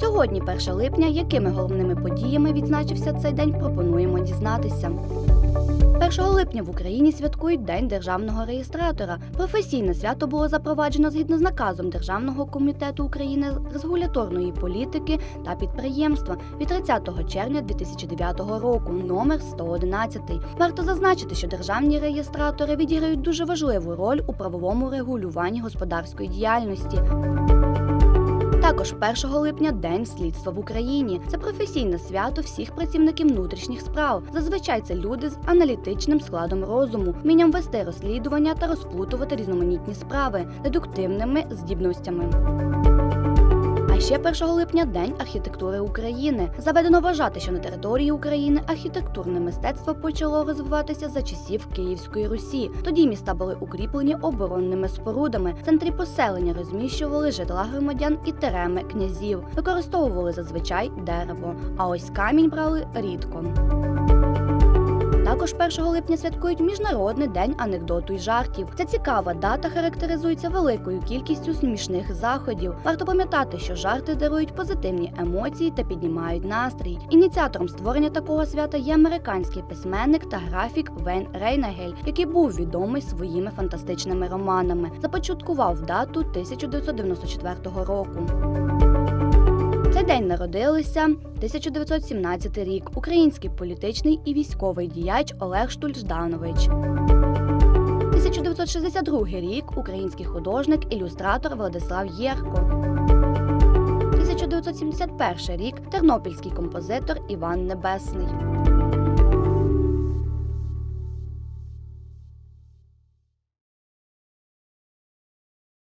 Сьогодні, 1 липня, якими головними подіями відзначився цей день, пропонуємо дізнатися. 1 липня в Україні святкують День державного реєстратора. Професійне свято було запроваджено згідно з наказом Державного комітету України з регуляторної політики та підприємства від 30 червня 2009 року, номер 111. Варто зазначити, що державні реєстратори відіграють дуже важливу роль у правовому регулюванні господарської діяльності. Також 1 липня День слідства в Україні. Це професійне свято всіх працівників внутрішніх справ. Зазвичай це люди з аналітичним складом розуму, вмінням вести розслідування та розплутувати різноманітні справи, дедуктивними здібностями. Ще 1 липня День архітектури України. Заведено вважати, що на території України архітектурне мистецтво почало розвиватися за часів Київської Русі. Тоді міста були укріплені оборонними спорудами. В центрі поселення розміщували житла громадян і тереми князів. Використовували зазвичай дерево, а ось камінь брали рідко. Також 1 липня святкують Міжнародний день анекдоту й жартів. Ця цікава дата характеризується великою кількістю смішних заходів. Варто пам'ятати, що жарти дарують позитивні емоції та піднімають настрій. Ініціатором створення такого свята є американський письменник та графік Вейн Рейнагель, який був відомий своїми фантастичними романами. Започаткував дату 1994 року. Цей день народилися 1917 рік. Український політичний і військовий діяч Олег Штульжданович. 1962 рік. Український художник, ілюстратор Владислав Єрко. 1971 рік. Тернопільський композитор Іван Небесний.